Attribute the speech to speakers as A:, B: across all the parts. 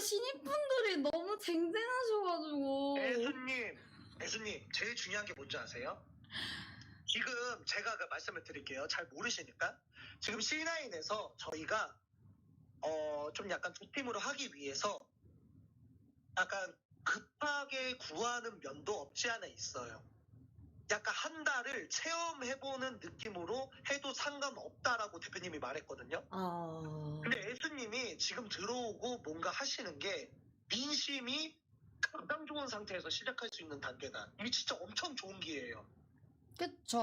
A: 신입분들이 너무 쟁쟁하셔가지고.
B: 애수님, 애수님, 제일 중요한 게 뭔지 아세요? 지금 제가 그 말씀을 드릴게요. 잘 모르시니까. 지금 C9에서 저희가 어, 좀 약간 두 팀으로 하기 위해서 약간 급하게 구하는 면도 없지 않아 있어요. 약간 한 달을 체험해보는 느낌으로 해도 상관없다라고 대표님이 말했거든요.
A: 아.
B: 근데 에스님이 지금 들어오고 뭔가 하시는 게 민심이 가장 좋은 상태에서 시작할 수 있는 단계다. 이게 진짜 엄청 좋은 기회예요.
A: 그쵸.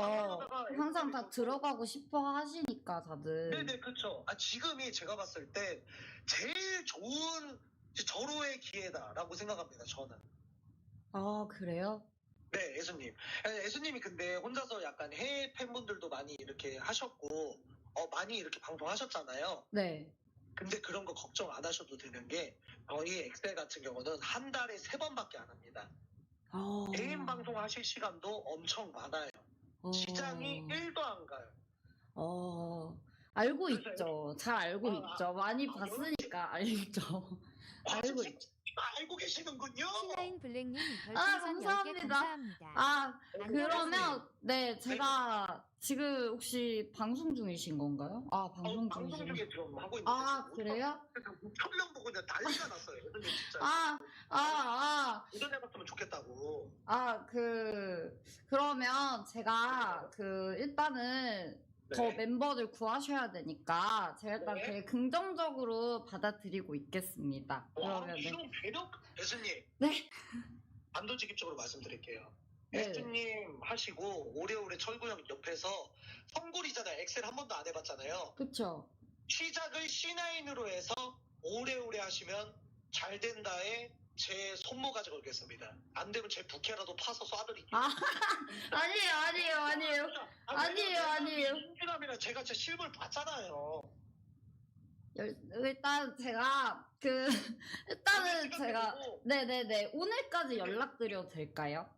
A: 항상 다 들어가고 싶어 하시니까, 다들.
B: 네네, 그쵸. 아, 지금이 제가 봤을 때 제일 좋은 절호의 기회다라고 생각합니다, 저는.
A: 아, 그래요?
B: 네, 예수님. 예수님이 근데 혼자서 약간 해외 팬분들도 많이 이렇게 하셨고, 어, 많이 이렇게 방송하셨잖아요.
A: 네.
B: 근데 그런 거 걱정 안 하셔도 되는 게, 저희 엑셀 같은 경우는 한 달에 세 번밖에 안 합니다.
A: 아.
B: 개인 방송 하실 시간도 엄청 많아요.
A: 어.
B: 시장이 1도 안 가요.
A: 어. 알고 있죠. 잘 알고
B: 아,
A: 있죠. 많이
B: 아,
A: 봤으니까 알죠.
B: 아,
A: 알고
B: 진짜
A: 있죠.
B: 알고 계시는군요.
C: 신라인 블랙님
A: 아,
C: 별풍선 10개
A: 감사합니다.
C: 감사합니다.
A: 아. 그러면, 네, 제가 지금 혹시 방송 중이신 건가요? 아,
B: 어,
A: 방송
B: 방송
A: 중이신
B: 중에 지금 하고 있는데
A: 아, 그래요?
B: 천명 보고 그냥 난리가 났어요. 진짜.
A: 아, 아, 아,
B: 도전해봤으면 좋겠다고.
A: 아, 그, 그러면 제가 그, 일단은 더
B: 네.
A: 멤버들 구하셔야 되니까 제가 일단
B: 네.
A: 되게 긍정적으로 받아들이고 있겠습니다.
B: 와,
A: 그러면은.
B: 이런 배력 예수님.
A: 네.
B: 단도직입적으로 말씀드릴게요.
A: 네.
B: 예수님 하시고 오래오래 철구 형 옆에서 성골이잖아요. 엑셀 한 번도 안 해봤잖아요.
A: 그쵸?
B: 시작을 C9으로 해서 오래오래 하시면 잘 된다에 제 손모가지 걸겠습니다. 안 되면 제 부캐라도 파서 쏴드릴게요.
A: 아, 아니에요, 아니에요, 아니에요. 아니에요, 아니에요.
B: 민감이라 제가 제 실물 봤잖아요.
A: 열- 일단 제가 그, 일단은 제가, 네네네. 오늘까지 연락드려도 될까요?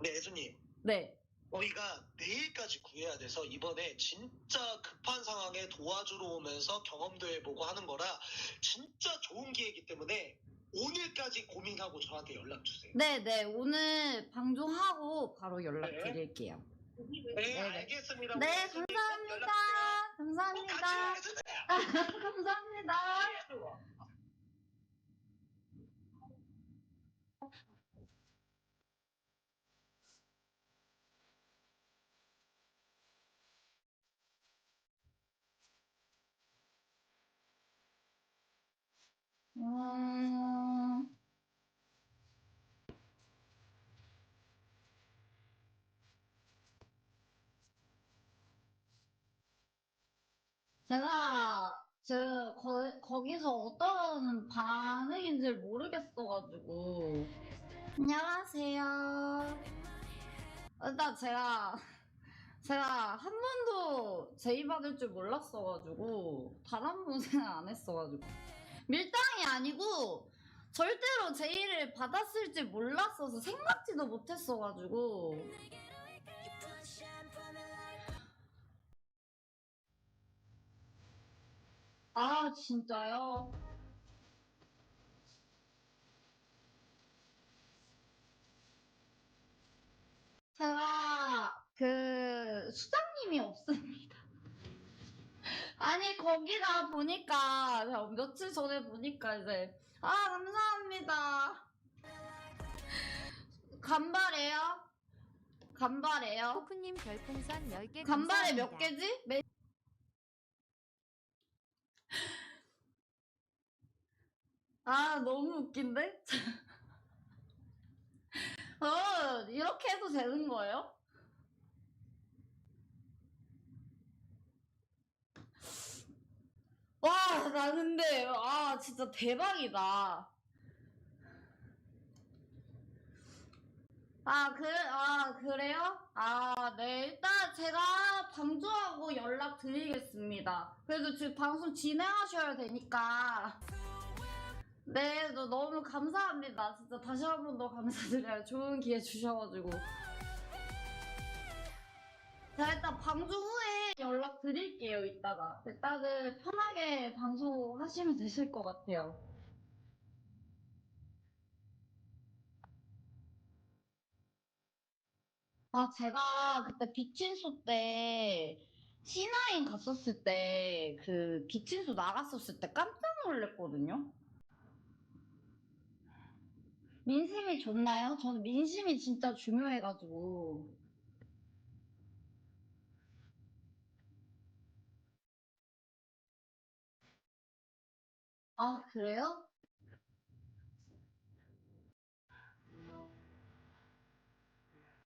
B: 네, 예수님.
A: 네.
B: 저희가 내일까지 구해야 돼서 이번에 진짜 급한 상황에 도와주러 오면서 경험도 해보고 하는 거라 진짜 좋은 기회이기 때문에 오늘까지 고민하고 저한테 연락 주세요.
A: 네 네. 오늘 방송하고 바로 연락드릴게요.
B: 네. 알겠습니다.
A: 네, 감사합니다.
B: 연락 주세요. 꼭
A: 감사합니다.
B: 같이 해주세요.
A: 감사합니다. 음... 제가 저 거, 거기서 어떤 반응인지 모르겠어가지고. 안녕하세요. 일단 제가 제가 한 번도 제의 받을 줄 몰랐어가지고 단한번 생각 안 했어가지고. 밀당이 아니고 절대로 제의를 받았을지 몰랐어서 생각지도 못했어가지고 아 진짜요? 제가 그 수장님이 없습니다. 아니 거기다 보니까 며칠 전에 보니까 이제 아 감사합니다. 간발해요? 간발해요?
C: 코크님 별풍선 10개
A: 간발에
C: 감사합니다.
A: 몇 개지? 매... 아 너무 웃긴데? 어 이렇게 해도 되는 거예요? 와, 나 근데, 아, 진짜 대박이다. 아, 그, 아, 그래요? 아, 네. 일단 제가 방송하고 연락드리겠습니다. 그래도 지금 방송 진행하셔야 되니까. 네, 너무 감사합니다. 진짜 다시 한 번 더 감사드려요. 좋은 기회 주셔가지고. 제가 일단 방송 후에 연락 드릴게요, 이따가. 일단은 편하게 방송하시면 되실 것 같아요. 아, 제가 그때 비친수 때 C9 갔었을 때, 그, 비친수 나갔었을 때 깜짝 놀랐거든요? 민심이 좋나요? 저는 민심이 진짜 중요해가지고. 아, 그래요?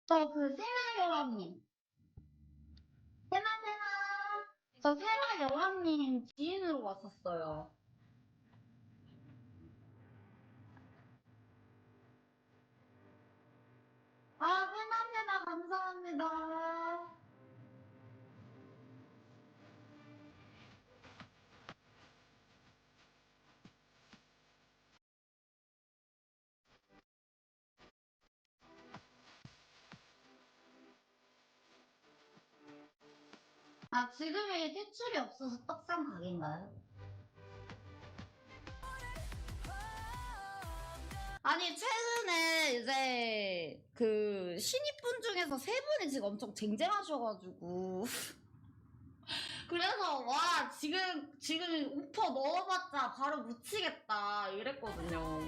A: 저그 세나 여왕님. 세나 세나. 저 세나 여왕님 지인으로 왔었어요. 아, 세나 세나 감사합니다. 아, 지금이 퇴출이 없어서 떡상 각인가요? 아니, 최근에 이제 그 신입분 중에서 세 분이 지금 엄청 쟁쟁하셔가지고. 그래서, 와, 지금, 지금 오퍼 넣어봤자 바로 묻히겠다. 이랬거든요.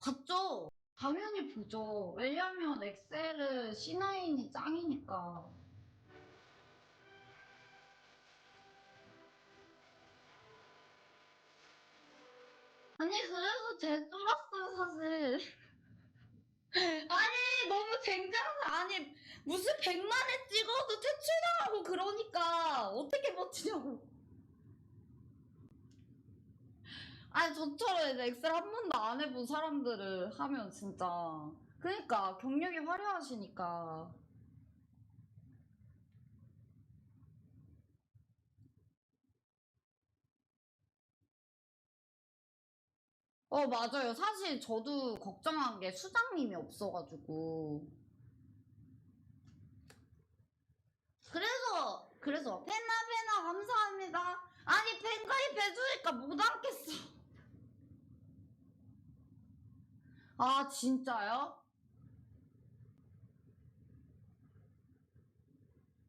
A: 봤죠? 당연히 보죠. 왜냐면 엑셀은 C9이 짱이니까. 아니 그래서 제 쫄았어요 사실. 아니 너무 쟁쟁사 아니 무슨 백만에 찍어도 퇴출당하고 그러니까 어떻게 버티냐고. 아니 저처럼 이제 엑셀 한 번도 안 해본 사람들을 하면 진짜 그러니까 경력이 화려하시니까 어 맞아요. 사실 저도 걱정한 게 수장님이 없어가지고. 그래서 그래서 페나 페나 감사합니다. 아니 팬가입 해주니까 못 앉겠어. 아 진짜요?